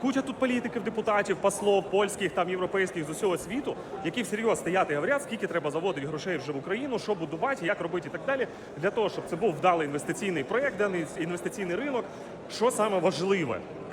Куча тут політиків, депутатів, послов, польських, там європейських з усього світу, які всерйоз стоять і говорять, скільки треба заводити грошей вже в Україну, що будувати, як робити і так далі, для того, щоб це був вдалий інвестиційний проєкт, даний інвестиційний ринок. Що саме важливе,